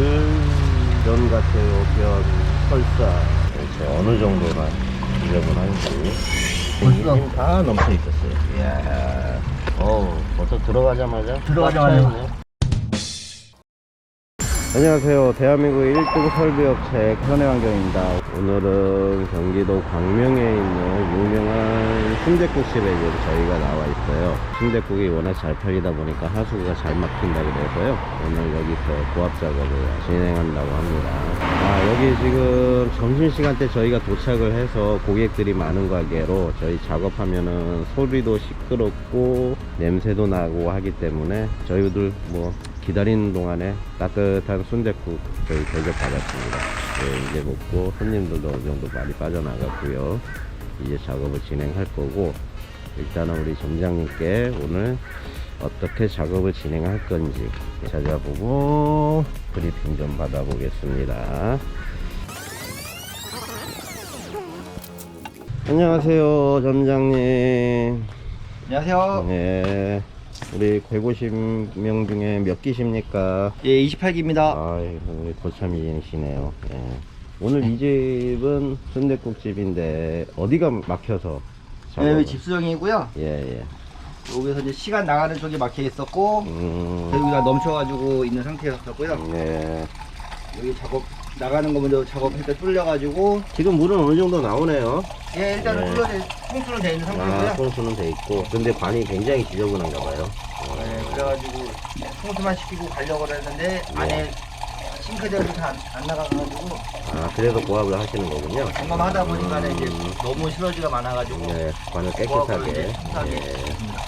면 같아요. 변, 설사. 대체 어느 정도나 지저분한지. 벌써? 지금 다 넘쳐 있었어요. 이야. 어우, 벌써 들어가자마자. 들어가자마자. 안녕하세요. 대한민국 1등 설비업체 현해환경입니다. 오늘은 경기도 광명에 있는 유명한 순댓국집에 지금 저희가 나와 있어요. 순댓국이 워낙 잘 팔리다 보니까 하수구가 잘 막힌다 그래서요. 오늘 여기서 고압 작업을 진행한다고 합니다. 아, 여기 지금 점심시간 때 저희가 도착을 해서 고객들이 많은 관계로 저희 작업하면은 소리도 시끄럽고 냄새도 나고 하기 때문에 저희들 뭐 기다리는 동안에 따뜻한 순댓국 저희 대접 받았습니다. 예, 이제 먹고 손님들도 어느 정도 많이 빠져나갔고요. 이제 작업을 진행할 거고 일단은 우리 점장님께 오늘 어떻게 작업을 진행할 건지 찾아보고 브리핑 좀 받아보겠습니다. 안녕하세요, 점장님. 안녕하세요. 네. 우리 150명 중에 몇 기십니까? 예, 28기입니다. 아이, 우리 고참이시네요. 예. 오늘 이 집은 순댓국집인데 어디가 막혀서 예, 작업을- 여기 집수정이고요. 예, 예. 여기서 이제 시간 나가는 쪽이 막혀 있었고 음, 여기가 넘쳐가지고 있는 상태였었고요. 네. 여기 작업 나가는 거 먼저 작업해서 뚫려가지고 지금 물은 어느 정도 나오네요. 예, 일단은 네. 뚫려 통수는 돼 있는 아, 상태고요. 통수는 돼 있고. 근데 관이 굉장히 지저분한가 봐요. 네, 그래가지고 통수만 시키고 가려고 했는데 안에 싱크대도 다안 나가가지고 아, 그래서 고압을 하시는 거군요. 점검하다 보니까 음, 이제 너무 실어지가 많아가지고 네, 관을 고압을 깨끗하게. 이제 예. 했습니다.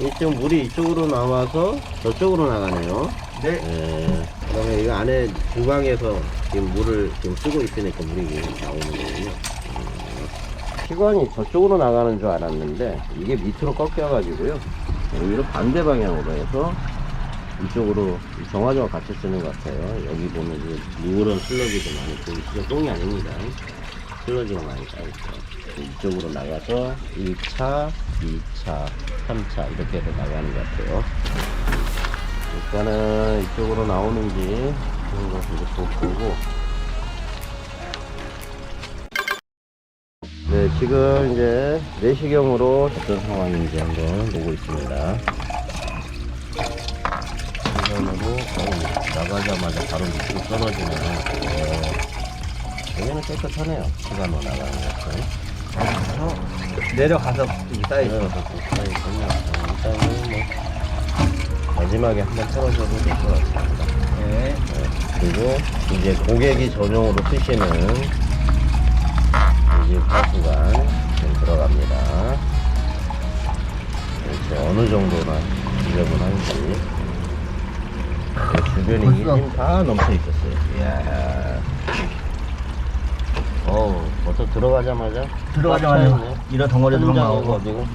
이쪽 물이 이쪽으로 나와서 저쪽으로 나가네요. 네, 예. 그러면 이거 안에 주방에서 지금 물을 지금 쓰고 있으니까 물이 나오는 거군요. 음. 피관이 저쪽으로 나가는 줄 알았는데 이게 밑으로 꺾여가지고요. 오히려 반대 방향으로 해서 이쪽으로 정화조와 같이 쓰는 것 같아요. 여기 보면 이제 누런 슬러지도 많이 보이시죠? 똥이 아닙니다. 슬러지가 많이 쌓여있어요. 이쪽으로 나가서 1차, 2차, 3차 이렇게 해서 나가는 것 같아요. 일단은 이쪽으로 나오는지 한번 이제 보고. 네 지금 이제 내시경으로 어떤 상황인지 한번 보고 있습니다. 어, 나가자마자 바로 밑으로 떨어지네요 어, 여기는 깨끗하네요. 시간으로 나가는 것은. 그래서 내려가서 어, 일단은 뭐 마지막에 한번 털어줘도 될 것 같습니다 네. 네, 그리고 이제 고객이 전용으로 쓰시는 이집 하수관 지금 들어갑니다. 대체 어느 정도나 지저분한지 네, 주변이? 지금 다 넘쳐 있었어요. 이야. 어우, 벌써 들어가자마자 꽉 들어가자마자. 이런 나오고 현장해가지고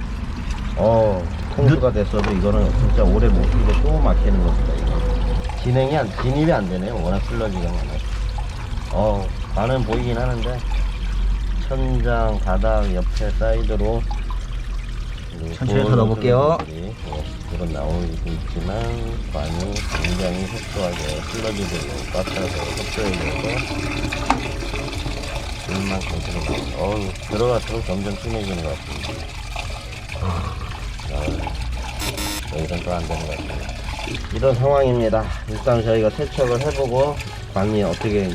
어 통수가 됐어도 이거는 진짜 오래 못 쓰고 또 막히는 겁니다 이거. 진행이 안 진입이 안 되네요 워낙 슬러지가 많아요 어 반은 보이긴 하는데. 천장 바닥 옆에 사이드로. 이 천천히 어, 물은 나오고 있지만 관이 굉장히 꽉 차서 흡수해 돼서 물만큼 들어가고. 어우 들어갈수록 점점 진해지는 것 같습니다 아, 여기선 또안 되는 것 같습니다 이런 상황입니다. 일단 저희가 세척을 해보고 관이 어떻게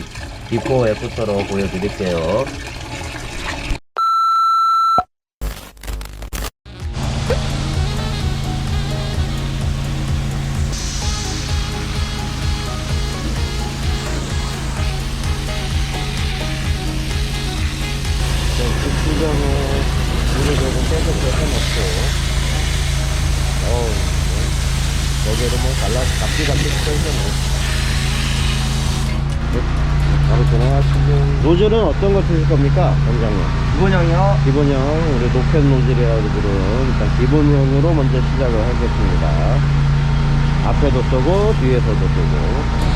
비포 애프터로 보여드릴게요. 수정에 물을 조금 깨끗이 해놓고. 어우 여기를 뭐 갈라 잡기 잡기 써있네 바로 진행하시죠 노즐은 어떤 걸 쓰실 겁니까 원장님? 이번형이요. 기본형 우리 노캔 노즐이라고 부르는 일단 기본형으로 먼저 시작을 하겠습니다. 앞에도 쓰고 뒤에서도 쓰고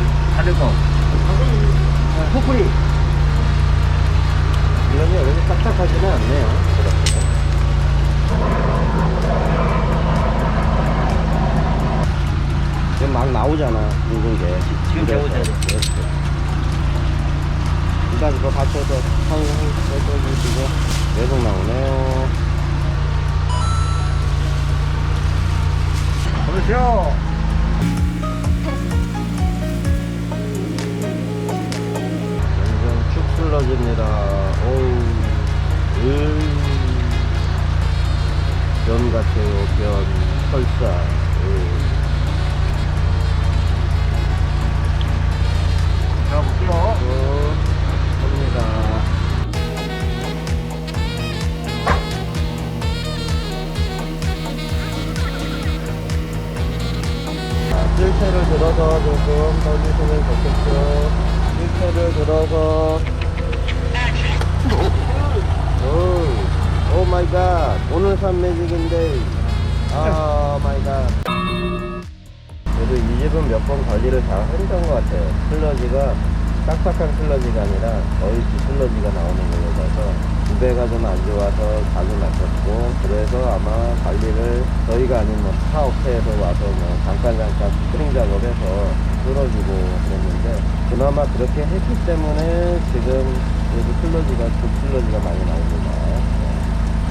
만, 받을 거. 네, 소쿠리. 이런이 여기서 딱딱하지는 않네요. 지금 막 나오잖아, 굵은 게. 지금. 그렇지. 일단 이거 받쳐서 한한 빼주시고 계속 나오네요. 그러세요. 축 슬러집니다. 오우, 음. 변 같아요, 변. 설사. 음. 들어볼게요. 어, 실체를 들어서 조금 떠주시면 좋겠죠. 실체를 들어서. 오, 오 마이 갓. 오늘 산 매직인데. 아 마이 갓. 그래도 이 집은 몇 번 관리를 잘 했던 것 같아요. 슬러지가 딱딱한 슬러지가 아니라 거의 비슬러지가 나오는 거라서 구배가 좀 안 좋아서 자주 막혔고 그래서 아마 관리를 저희가 아닌 뭐 스타업체에서 와서 뭐 잠깐 잠깐 스프링 작업해서 뚫어주고 그랬는데 그나마 그렇게 했기 때문에 지금 그래도 슬러지가 굿슬러지가 많이 나옵니다.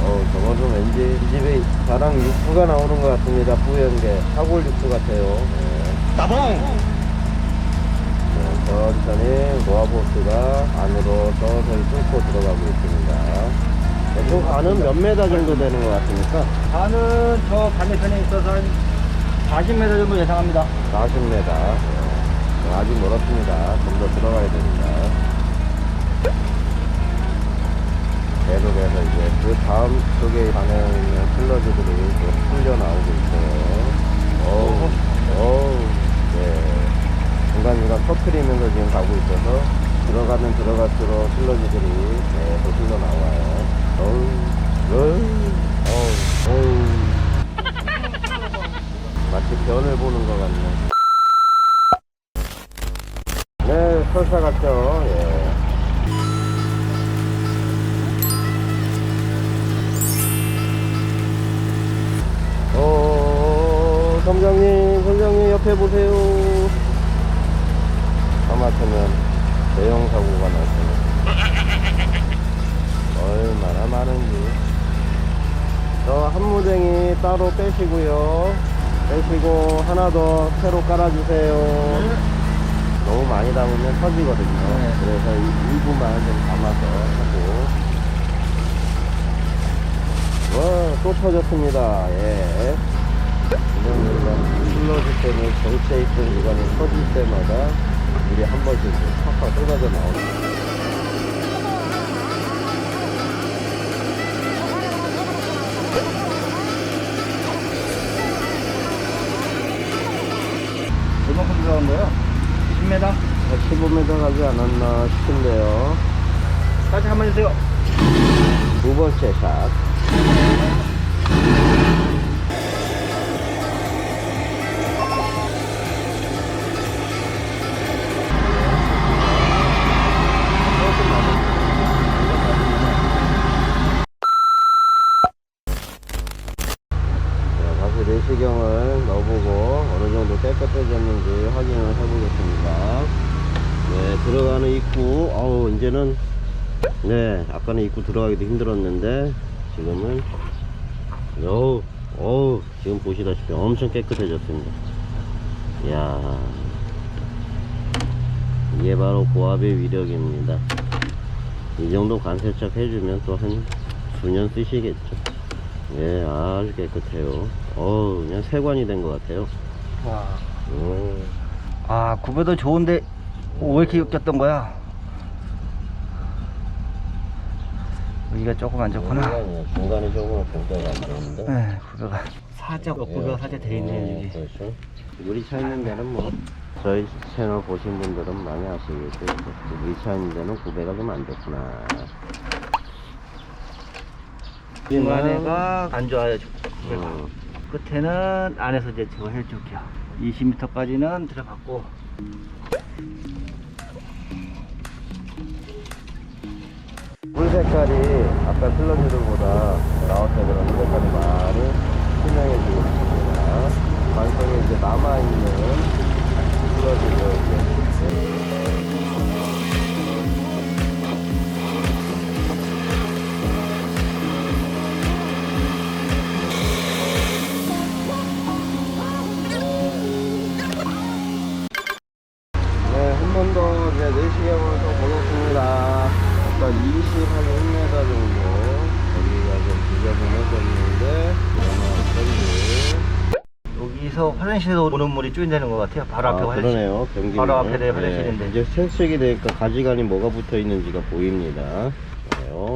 어, 저거는 왠지 이 집에 자랑 육수가 나오는 것 같습니다. 뿌연게 사골 육수 같아요. 네. 따봉! 네, 천천히 노아보스가 안으로 서서히 뚫고 들어가고 있습니다. 대충 가는 몇 메다 정도 되는 것 같습니까? 반은 저 반대편에 있어서 한 40m 정도 예상합니다. 40m. 네, 아직 멀었습니다. 좀 더 들어가야 됩니다. 계속해서 이제 그 다음 쪽에 있는 슬러지들이 또 풀려 나오고 있어요. 어우, 어우, 네. 중간중간 터트리면서 지금 가고 있어서 들어가면 들어갈수록 슬러지들이 계속 흘러 나와요. 어우, 어우, 어우, 어우. 마치 변을 보는 것 같네. 네, 설사 같죠? 예. 옆에 보세요. 하마터면 대형 사고가 났어요. 얼마나 많은지. 저 한무댕이 따로 빼시고요. 빼시고 하나 더 새로 깔아주세요. 너무 많이 담으면 터지거든요. 네. 그래서 이 일부만 좀 담아서 하고. 와, 또 터졌습니다. 예. 이런 우리가 슬러지 때문에 정체 있던 구간이 터질 때마다 물이 한 번씩 팍팍 쏟아져 나오죠. 얼마큼 들어간 거예요? 10m? 15m 가지 않았나 싶은데요. 다시 한번 주세요. 두 번째 샷. 내시경을 넣어보고 어느 정도 깨끗해졌는지 확인을 해보겠습니다. 네, 들어가는 입구, 어우, 이제는, 네, 아까는 입구 들어가기도 힘들었는데, 지금은, 어우, 어우, 지금 보시다시피 엄청 깨끗해졌습니다. 이야, 이게 바로 고압의 위력입니다. 이 정도 간세척 해주면 또 한 수년 쓰시겠죠. 예, 아주 깨끗해요. 어우, 그냥 세관이 된 것 같아요. 와. 음. 아, 구배도 좋은데 왜 이렇게 엮였던 거야? 여기가 조금 안 좋구나. 중간에, 중간에 조금 공대가 안 좋은데. 네, 구배가 살짝 구배가 살짝 돼 있네 여기. 그렇죠. 물이 차 있는 데는 뭐 저희 채널 보신 분들은 많이 아시겠죠. 물이 차 있는 데는 구배가 좀 안 좋구나. 중간에가 안 좋아요. 어, 끝에는 안에서 이제 저거 해줄게요. 20m까지는 들어갔고 물 색깔이 아까 슬러지들보다 나올 때 그런 물 색깔이 많이 투명해지고 있습니다. 완성에 이제 남아있는 여기서 화장실에서 오는 물이 쭈인다는 것 같아요. 바로 앞에 아, 화장실. 그러네요. 변기 바로 앞에 내 화장실인데. 이제 세척이 되니까 가지간이 뭐가 붙어 있는지가 보입니다. 좋아요,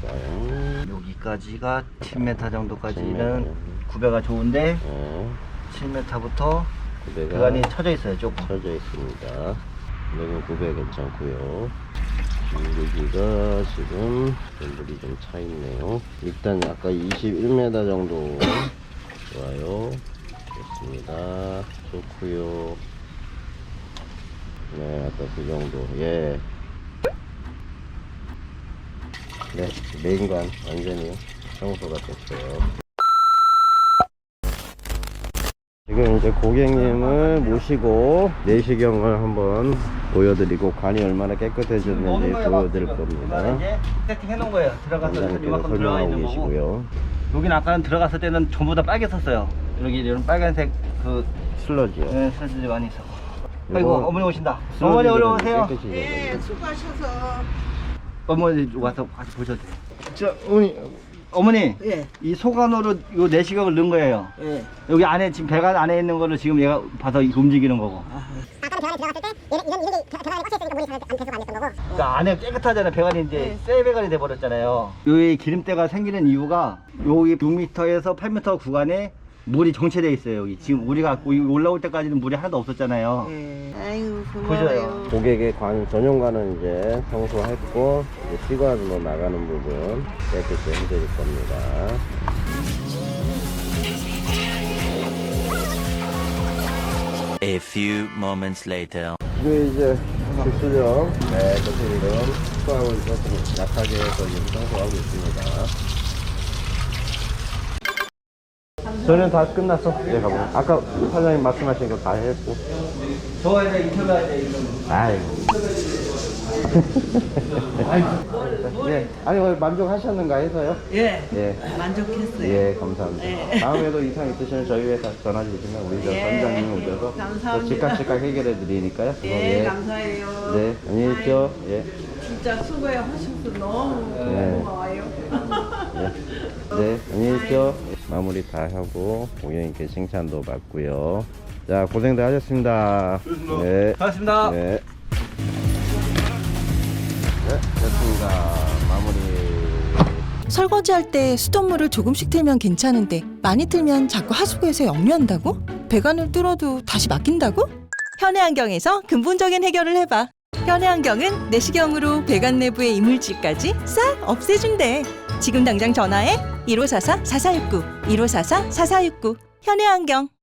좋아요. 여기까지가 10m 정도까지는 10m. 구배가 좋은데 어, 7m부터 구배가 배관이 쳐져 있어요. 조금. 쳐져 있습니다. 여기는 구배 괜찮고요. 여기가 지금 물이 좀 차 있네요. 일단 아까 21m 정도 좋아요. 좋습니다. 좋고요. 네, 아까 그 정도. 예. 네, 메인관 완전히 청소가 됐어요. 지금 이제 고객님을 모시고 내시경을 한번 보여드리고 관이 얼마나 깨끗해졌는지 보여드릴 겁니다. 세팅 해놓은 거예요. 들어가서 이만큼 들어가 있는 거고. 계시고요. 여기는 아까는 들어갔을 때는 전부 다 빨개졌어요. 여기 이런 빨간색 그 슬러지요. 네, 사진이 많이 있어. 아이고 어머니 오신다. 어머니 올라오세요. 네. 수고하셔서. 어머니 와서 같이 보셔도 돼요. 자, 어머니. 어머니 예, 이 소관으로 요 내시경을 넣은 거예요. 예. 여기 안에 지금 배관 안에 있는 거를 지금 얘가 봐서 움직이는 거고. 아까는 배관에 들어갔을 때 얘는 이런 이런 게 배관에 꽉차 있으니까 물이 잘 안 배수가 안 됐던 거고 그러니까 안에 깨끗하잖아요. 배관이 이제 새 배관이 돼 버렸잖아요. 여기 기름때가 생기는 이유가 여기 6m에서 8m 구간에 물이 정체돼 있어요. 여기 지금 우리가 올라올 때까지는 물이 하나도 없었잖아요. 예. 아이고, 보셔요. 고마워요. 고객의 관 전용관은 이제 청소했고 이제 시관으로 나가는 부분 깨끗이 해드릴 겁니다. A few moments later. 이게 이제 급수령 네, 급수령 수하고 있어서 좀 약하게 해서 지금 청소하고 있습니다. 저는 다 끝났어. 네, 가보. 아까 사장님 말씀하신 거 다 했고. 저 이제 인터뷰 할 때 이런 아이고. 네, 아니 오늘 만족하셨는가 해서요. 예, 예. 만족했어요. 예, 감사합니다. 다음에도 이상 있으시면 저희 회사 전화 주시면 우리 저 예, 선장님 오셔서 감사합니다. 또 즉각 즉각 해결해 드리니까요. 예, 감사해요. 네, 안녕히 계십시오. 예. 진짜 수고해 하셔서 너무 네. 고마워요. 네, 네 안녕히 계십시오. 마무리 다 하고 고객님께 칭찬도 받고요. 자, 고생들 하셨습니다. 네. 반갑습니다. 네. 네, 됐습니다. 마무리. 설거지할 때 수돗물을 조금씩 틀면 괜찮은데 많이 틀면 자꾸 하수구에서 역류한다고? 배관을 뚫어도 다시 막힌다고? 현해안경에서 근본적인 해결을 해봐. 현해안경은 내시경으로 배관 내부의 이물질까지 싹 없애준대. 지금 당장 전화해 1544-4469, 1544-4469. 현해안경.